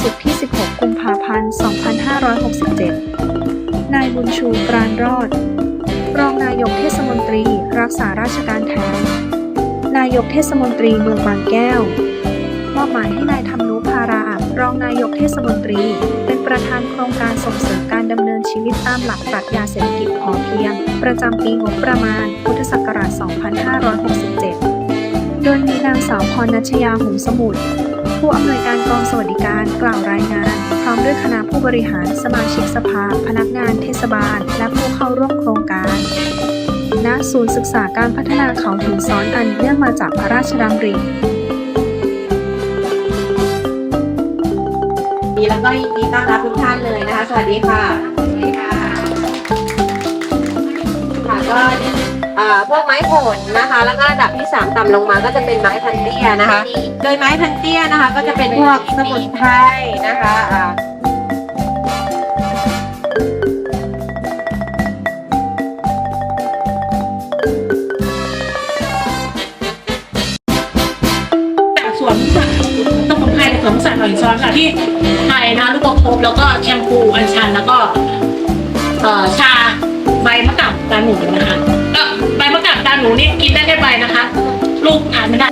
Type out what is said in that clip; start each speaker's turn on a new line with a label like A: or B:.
A: ศุกร์ที่ 16 กุมภาพันธ์ 2567 นายบุญชูกรานรอด รองนายกเทศมนตรี รักษาราชการแทน นายกเทศมนตรีเมืองบางแก้ว มอบหมายให้นายธรรมนุภารารองนายกเทศมนตรี เป็นประธานโครงการส่งเสริมการดำเนินชีวิตตามหลักปรัชญาเศรษฐกิจพอเพียง ประจำปีงบประมาณ พุทธศักราช 2567 โดยมีนางสาวพรณัชยาหงสมุทร ผู้อำนวยการกองสวัสดิการกล่าวรายงาน พร้อมด้วยคณะผู้บริหารสมาชิกสภา พนักงานเทศบาล และผู้เข้าร่วมโครงการณศูนย์ศึกษาการพัฒนาเขาหินซ้อนอันเนื่องมาจากพระราชดำริ
B: แล้วก็ยินดีต้อนรับทุกท่านเลยนะคะ สวัสดีค่ะ สวัสดีค่ะ ค่ะก็ พวกไม้ผลนะคะ แล้วก็ระดับที่ 3 ต่ำลงมาก็จะเป็นไม้พันเตี้ยนะคะ โดยไม้พันเตี้ยนะคะ ก็จะเป็นพวกสมุนไพรนะคะอ่า
C: จากสวนสัตว์สมุนไพรในสวนสัตว์หอยซ้อนค่ะที่ไทยนะลูกประคบแล้วก็แชมพูอัญชันแล้วก็เอ่อชาใบมะกรูดตาหนูนะคะ หนูนี่กินได้แค่ใบนะคะ ลูกทานไม่ได้